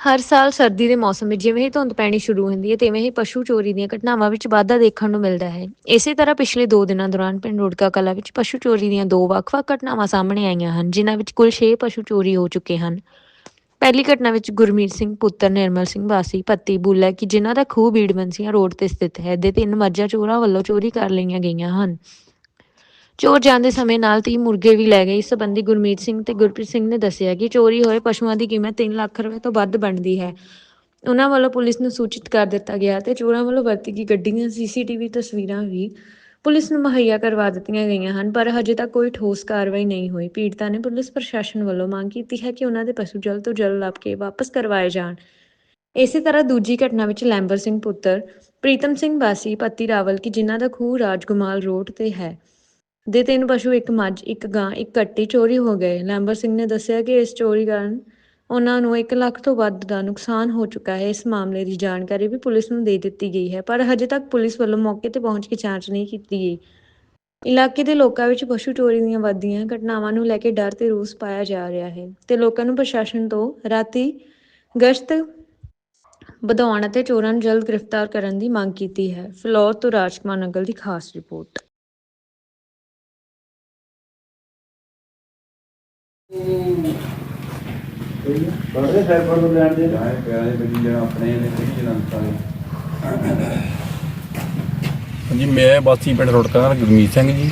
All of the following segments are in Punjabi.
ਹਰ ਸਾਲ ਸਰਦੀ ਦੇ ਮੌਸਮ ਵਿੱਚ ਜਿਵੇਂ ਹੀ ਧੁੰਦ ਪੈਣੀ ਸ਼ੁਰੂ ਹੁੰਦੀ ਹੈ, ਤਿਵੇਂ ਹੀ ਪਸ਼ੂ ਚੋਰੀ ਦੀਆਂ ਘਟਨਾਵਾਂ ਵਿੱਚ ਵਾਧਾ ਦੇਖਣ ਨੂੰ ਮਿਲਦਾ ਹੈ। ਇਸੇ ਤਰ੍ਹਾਂ ਪਿਛਲੇ 2 ਦਿਨਾਂ ਦੌਰਾਨ ਪਿੰਡ ਰੁੜਕਾ ਕਲਾ ਵਿੱਚ ਪਸ਼ੂ ਚੋਰੀ ਦੀਆਂ ਦੋ ਵੱਖ-ਵੱਖ ਘਟਨਾਵਾਂ ਸਾਹਮਣੇ ਆਈਆਂ ਹਨ, ਜਿਨ੍ਹਾਂ ਵਿੱਚ ਕੁੱਲ 6 ਪਸ਼ੂ ਚੋਰੀ ਹੋ ਚੁੱਕੇ ਹਨ। ਪਹਿਲੀ ਘਟਨਾ ਵਿੱਚ ਗੁਰਮੀਤ ਸਿੰਘ, ਪੁੱਤਰ ਨਿਰਮਲ ਸਿੰਘ ਵਾਸੀ, ਪੱਤੀ ਬੁੱਲਾ ਕਿ ਜਿਨ੍ਹਾਂ ਦਾ ਖੂਹ ਬੀੜਬੰਸੀਆਂ ਰੋਡ ਤੇ ਸਥਿਤ ਹੈ, ਦੇ ਤਿੰਨ ਮੱਝਾਂ ਚੋਰਾਂ ਵੱਲੋਂ ਚੋਰੀ ਕਰ ਲਈਆਂ ਗਈਆਂ ਹਨ। ਚੋਰ ਜਾਂਦੇ ਸਮੇਂ ਨਾਲ 30 ਮੁਰਗੇ ਵੀ ਲੈ ਗਏ ਇਸ ਸੰਬੰਧੀ ਗੁਰਮੀਤ ਸਿੰਘ ਤੇ ਗੁਰਪ੍ਰੀਤ ਸਿੰਘ ਨੇ ਦੱਸਿਆ ਕਿ ਚੋਰੀ ਹੋਏ ਪਸ਼ੂਆਂ ਦੀ ਕੀਮਤ 3 ਲੱਖ ਰੁਪਏ ਤੋਂ ਵੱਧ ਬਣਦੀ ਹੈ। ਉਹਨਾਂ ਵੱਲੋਂ ਪੁਲਿਸ ਨੂੰ ਸੂਚਿਤ ਕਰ ਦਿੱਤਾ ਗਿਆ ਤੇ ਚੋਰਾਂ ਵੱਲੋਂ ਵਰਤੀ ਗਈ ਗੱਡੀ ਦੀਆਂ ਸੀਸੀਟੀਵੀ ਤਸਵੀਰਾਂ ਵੀ ਪੁਲਿਸ ਨੂੰ ਮੁਹੱਈਆ ਕਰਵਾ ਦਿੱਤੀਆਂ ਗਈਆਂ ਹਨ, ਪਰ ਹਜੇ ਤੱਕ ਕੋਈ ਠੋਸ ਕਾਰਵਾਈ ਨਹੀਂ ਹੋਈ। ਪੀੜਤਾ ਨੇ ਪੁਲਿਸ ਪ੍ਰਸ਼ਾਸਨ ਵੱਲੋਂ ਮੰਗ ਕੀਤੀ ਹੈ ਕਿ ਉਹਨਾਂ ਦੇ ਪਸ਼ੂ ਜਲਦ ਤੋਂ ਜਲਦ ਲੱਭ ਕੇ ਵਾਪਸ ਕਰਵਾਏ ਜਾਣ। ਇਸੇ ਤਰ੍ਹਾਂ ਦੂਜੀ ਘਟਨਾ ਵਿੱਚ ਲੈਂਬਰ ਸਿੰਘ ਪੁੱਤਰ, ਪ੍ਰੀਤਮ ਸਿੰਘ ਵਾਸੀ, ਪੱਤੀ ਰਾਵਲ, ਕੀ ਜਿਨ੍ਹਾਂ ਦਾ ਖੂਹ ਰਾਜਗੁਮਾਲ ਰੋਡ ਤੇ ਹੈ। ਦੇ ਤਿੰਨ ਪਸ਼ੂ, ਇੱਕ ਮੱਝ, ਇੱਕ ਗਾਂ, ਇੱਕ ਕੱਟੀ ਚੋਰੀ ਹੋ ਗਏ। ਲੈਂਬਰ ਸਿੰਘ ਨੇ ਦੱਸਿਆ ਕਿ ਇਸ ਚੋਰੀ ਕਾਰਨ ਉਹਨਾਂ ਨੂੰ 1 ਲੱਖ ਤੋਂ ਵੱਧ ਦਾ ਨੁਕਸਾਨ ਹੋ ਚੁੱਕਾ ਹੈ। ਇਸ ਮਾਮਲੇ ਦੀ ਜਾਣਕਾਰੀ ਵੀ ਪੁਲਿਸ ਨੂੰ ਦੇ ਦਿੱਤੀ ਗਈ ਹੈ, ਪਰ ਹਜੇ ਤੱਕ ਪੁਲਿਸ ਵੱਲੋਂ ਮੌਕੇ ਤੇ ਪਹੁੰਚ ਕੇ ਜਾਂਚ ਨਹੀਂ ਕੀਤੀ ਗਈ। ਇਲਾਕੇ ਦੇ ਲੋਕਾਂ ਵਿੱਚ ਪਸ਼ੂ ਚੋਰੀ ਦੀਆਂ ਵੱਧਦੀਆਂ ਘਟਨਾਵਾਂ ਨੂੰ ਲੈ ਕੇ ਡਰ ਤੇ ਰੋਸ ਪਾਇਆ ਜਾ ਰਿਹਾ ਹੈ ਤੇ ਲੋਕਾਂ ਨੂੰ ਪ੍ਰਸ਼ਾਸਨ ਤੋਂ ਰਾਤੀ ਗਸ਼ਤ ਵਧਾਉਣ ਅਤੇ ਚੋਰਾਂ ਨੂੰ ਜਲਦ ਗ੍ਰਿਫਤਾਰ ਕਰਨ ਦੀ ਮੰਗ ਕੀਤੀ ਹੈ। ਫਲੋਰ ਤੋਂ ਰਾਜਕੁਮਾਰ ਨਗਲ ਦੀ ਖਾਸ ਰਿਪੋਰਟ। ਬੜੇ ਸਾਈਕਲ ਨੂੰ ਲੈਣ ਦੇ। ਜਾਏ ਪਿਆਰੇ ਬਣੀ ਜਿਹੜਾ ਆਪਣੇ ਨੇ ਕਿਹੜੀ ਜਨਤਾ ਹਾਂਜੀ ਮੈਂ ਬਾਸੀ ਪਿੰਡ ਰੁੜਕਾ ਦਾ ਗੁਰਮੀਤ ਸਿੰਘ ਜੀ।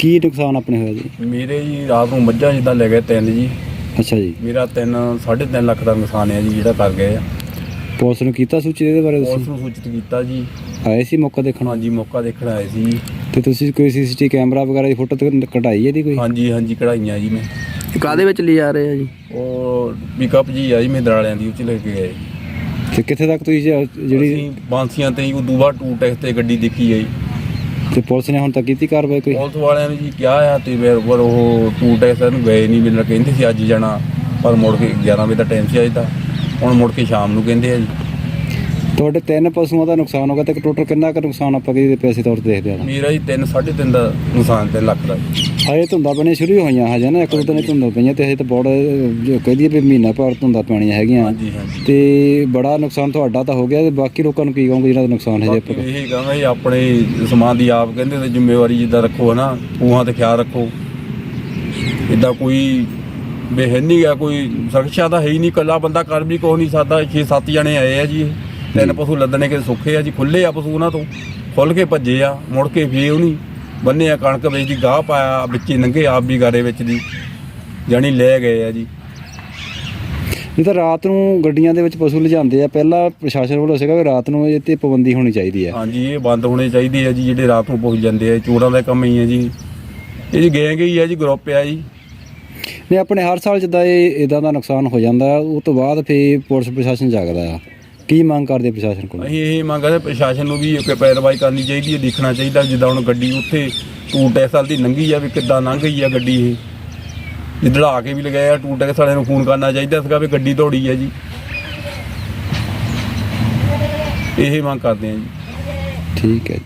ਕੀ ਨੁਕਸਾਨ ਆਪਣੇ ਹੋਇਆ ਜੀ? ਮੇਰੇ ਜੀ ਰਾਤ ਨੂੰ ਮੱਝਾਂ ਜਿੱਦਾਂ ਲੈ ਗਏ ਤਿੰਨ ਜੀ। ਅੱਛਾ ਜੀ। ਮੇਰਾ ਤਿੰਨ 3.5 ਲੱਖ ਦਾ ਨੁਕਸਾਨ ਹੈ ਜੀ ਜਿਹੜਾ ਕਰ ਗਏ ਆ। ਪੁਲਿਸ ਨੂੰ ਕੀਤਾ ਸੂਚਿਤ ਇਹਦੇ ਬਾਰੇ ਪੁਲਿਸ ਨੂੰ ਸੂਚਿਤ ਕੀਤਾ ਜੀ। ਆਏ ਸੀ ਮੌਕਾ ਦੇਖਣ? ਹਾਂਜੀ ਮੌਕਾ ਦੇਖਣ ਆਏ ਸੀ। ਜੀ। ਤੇ ਤੁਸੀਂ ਕੋਈ ਸੀਸੀਟੀ ਕੈਮਰਾ ਵਗੈਰਾ ਦੀ ਫੋਟੋ ਤੇ ਕਢਾਈ ਇਹਦੀ ਕੋਈ? ਹਾਂਜੀ ਹਾਂਜੀ ਕਢਾਈਆਂ ਜੀ ਮੈਂ। ਕਾਦੇ ਵਿੱਚ ਲੈ ਜਾ ਰਹੇ ਆ ਜੀ? ਉਹ ਪਿਕਅਪ ਜੀ ਆ ਜੀ ਮੇਦਰ ਵਾਲਿਆਂ ਦੀ ਉਹ ਚ ਲੈ ਕੇ ਗਏ। ਤੇ ਕਿੱਥੇ ਤੱਕ ਤੁਸੀਂ ਜ- ਜਿਹੜੀ ਅਸੀਂ ਬਾਂਸੀਆਂ ਤੇ ਉਦੋਂ ਬਾਅਦ ਟੂ ਟੈਕਸ ਤੇ ਗੱਡੀ ਦੇਖੀ ਜੀ। ਤੇ ਪੁਲਿਸ ਨੇ ਹੁਣ ਤੱਕ ਕੀਤੀ ਕਾਰਵਾਈ ਕੋਈ? ਪੁਲਿਸ ਵਾਲਿਆਂ ਨੇ ਜੀ ਕਿਹਾ ਆ ਤੇ ਫਿਰ ਪਰ ਉਹ ਟੂ ਟੈਕਸ ਨੂੰ ਗਏ ਨਹੀਂ ਮੈਨੂੰ ਕਹਿੰਦੇ ਸੀ ਅੱਜ ਹੀ ਜਾਣਾ ਪਰ ਮੁੜ ਕੇ 11 ਵਜੇ ਦਾ ਟਾਈਮ ਸੀ ਅੱਜ ਦਾ। ਹੁਣ ਮੁੜ ਕੇ ਸ਼ਾਮ ਨੂੰ ਕਹਿੰਦੇ ਆ ਜੀ। ਤੁਹਾਡੇ ਤਿੰਨ ਪਸ਼ੂਆਂ ਦਾ ਨੁਕਸਾਨ ਹੋ ਗਿਆ ਤੇ ਟੋਟਲ ਕਿੰਨਾ ਕੁ ਨੁਕਸਾਨ ਆਪਾਂ ਕਿਹਦੇ ਪੈਸੇ ਤੌਰ ਤੇ ਦੇਖਦੇ ਆ ਮੇਰਾ ਜੀ 3 3.5 ਦਾ ਨੁਕਸਾਨ ਤੇ ਲੱਖ ਦਾ। ਹਜੇ ਧੁੰਦਾਂ ਬਣੀਆਂ ਸ਼ੁਰੂ ਹੋਈਆਂ ਹਜੇ ਨਾ ਇੱਕ ਦੋ ਦਿਨ ਧੁੰਦਾਂ ਪਈਆਂ ਤੇ ਹਜੇ ਤਾਂ ਬੜਾ ਜੋ ਕਹਦੀ ਵੀ ਮਹੀਨਾ ਭਰ ਧੁੰਦਾਂ ਪੈਣੀਆਂ ਹੈਗੀਆਂ ਹਾਂਜੀ ਹਾਂਜੀ ਤੇ ਬੜਾ ਨੁਕਸਾਨ ਤੁਹਾਡਾ ਤਾਂ ਹੋ ਗਿਆ ਤੇ ਬਾਕੀ ਲੋਕਾਂ ਨੂੰ ਕੀ ਕਹੋਗੇ ਜਿਹਨਾਂ ਦਾ ਨੁਕਸਾਨ ਹੈ ਬਾਕੀ ਜੇ ਇਹ ਕਹਾਂਗਾ ਜੀ ਆਪਣੇ ਸਮਾਨ ਦੀ ਆਪ ਕਹਿੰਦੇ ਤੇ ਜ਼ਿੰਮੇਵਾਰੀ ਜਿੱਦਾਂ ਰੱਖੋ ਹਨਾ ਉਹਾਂ ਤੇ ਖਿਆਲ ਰੱਖੋ ਇਦਾਂ ਕੋਈ ਬੇਹਨ ਗਿਆ ਕੋਈ ਸੁਰੱਖਿਆ ਤਾਂ ਹੈ ਹੀ ਨਹੀਂ ਕੱਲਾ ਬੰਦਾ ਕਰ ਵੀ ਕੁਛ ਨਹੀਂ ਸਕਦਾ 6-7 ਜਣੇ ਆਏ ਆ ਜੀ ਇਹ। ਤਿੰਨ ਪਸ਼ੂ ਲੱਦਣੇ ਕਿ ਸੁੱਖੇ ਆ ਜੀ ਖੁੱਲੇ ਆ ਪਸ਼ੂ ਉਹਨਾਂ ਤੋਂ ਖੁੱਲ ਕੇ ਭੱਜੇ ਆ ਮੁੜ ਕੇ ਫੇ ਉਹਨੀ ਬੰਨੇ ਆ ਕਣਕ ਵਿੱਚ ਦੀ ਗਾਹ ਪਾਇਆ ਵਿੱਚੇ ਨੰਗੇ ਆਪ ਵੀ ਗਾਰੇ ਵਿੱਚ ਦੀ ਜਾਣੀ ਲੈ ਗਏ ਆ ਜੀ। ਇਹ ਤਾਂ ਰਾਤ ਨੂੰ ਗੱਡੀਆਂ ਦੇ ਵਿੱਚ ਪਸ਼ੂ ਲਿਜਾਂਦੇ ਆ ਪਹਿਲਾਂ ਪ੍ਰਸ਼ਾਸਨ ਵੱਲੋਂ ਸੀਗਾ ਕਿ ਰਾਤ ਨੂੰ ਇਹ ਤੇ ਪਾਬੰਦੀ ਹੋਣੀ ਚਾਹੀਦੀ ਹੈ ਹਾਂਜੀ ਇਹ ਬੰਦ ਹੋਣੇ ਚਾਹੀਦੇ ਆ ਜੀ ਜਿਹੜੇ ਰਾਤ ਨੂੰ ਪਹੁੰਚ ਜਾਂਦੇ ਆ ਚੋਰਾਂ ਦਾ ਕੰਮ ਹੀ ਆ ਜੀ। ਇਹ ਜੀ ਗੈਂਗ ਹੀ ਆ ਜੀ ਗਰੁੱਪ ਆ ਜੀ। ਨੇ ਆਪਣੇ ਹਰ ਸਾਲ ਜਿੱਦਾਂ ਇਹ ਇਦਾਂ ਦਾ ਨੁਕਸਾਨ ਹੋ ਜਾਂਦਾ ਉਹ ਤੋਂ ਬਾਅਦ ਫੇ ਪੁਲਿਸ ਪ੍ਰਸ਼ਾਸਨ ਜਾਗਦਾ ਆ। ਕੀ ਮੰਗ ਕਰਦੇ ਪ੍ਰਸ਼ਾਸਨ ਕੋਲ? ਅਸੀਂ ਇਹ ਮੰਗ ਕਰਦੇ ਪ੍ਰਸ਼ਾਸਨ ਨੂੰ ਵੀ ਇੱਕ ਪੈਰਵਾਈ ਕਰਨੀ ਚਾਹੀਦੀ ਹੈ ਦੇਖਣਾ ਚਾਹੀਦਾ ਜਿੱਦਾਂ ਹੁਣ ਗੱਡੀ ਉੱਥੇ ਟੂ ਟੈਕਸ ਵਾਲੀ ਦੀ ਲੰਘੀ ਆ ਵੀ ਕਿੱਦਾਂ ਲੰਘ ਗਈ ਆ ਗੱਡੀ ਇਹ। ਜਿੱਦੜਾ ਕੇ ਵੀ ਲਗਾਇਆ ਆ ਟੂ ਟੈਕਸ ਵਾਲਿਆਂ ਨੂੰ ਫੋਨ ਕਰਨਾ ਚਾਹੀਦਾ ਸੀਗਾ ਵੀ ਗੱਡੀ ਦੌੜੀ ਆ ਜੀ। ਇਹ ਮੰਗ ਕਰਦੇ ਆ ਜੀ। ਠੀਕ ਹੈ